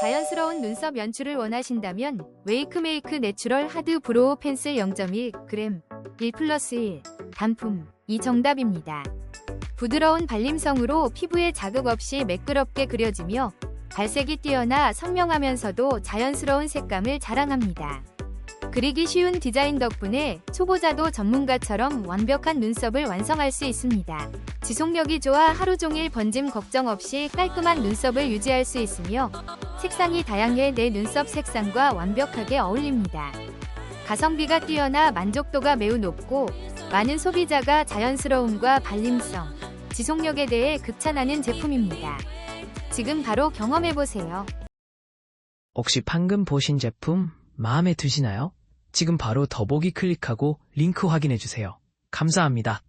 자연스러운 눈썹 연출을 원하신다면 웨이크메이크 내추럴 하드 브로우 펜슬 0.1g 1 플러스 1 단품 이 정답입니다. 부드러운 발림성으로 피부에 자극 없이 매끄럽게 그려지며 발색이 뛰어나 선명하면서도 자연스러운 색감을 자랑합니다. 그리기 쉬운 디자인 덕분에 초보자도 전문가처럼 완벽한 눈썹을 완성할 수 있습니다. 지속력이 좋아 하루 종일 번짐 걱정 없이 깔끔한 눈썹을 유지할 수 있으며 색상이 다양해 내 눈썹 색상과 완벽하게 어울립니다. 가성비가 뛰어나 만족도가 매우 높고 많은 소비자가 자연스러움과 발림성, 지속력에 대해 극찬하는 제품입니다. 지금 바로 경험해보세요. 혹시 방금 보신 제품 마음에 드시나요? 지금 바로 더보기 클릭하고 링크 확인해주세요. 감사합니다.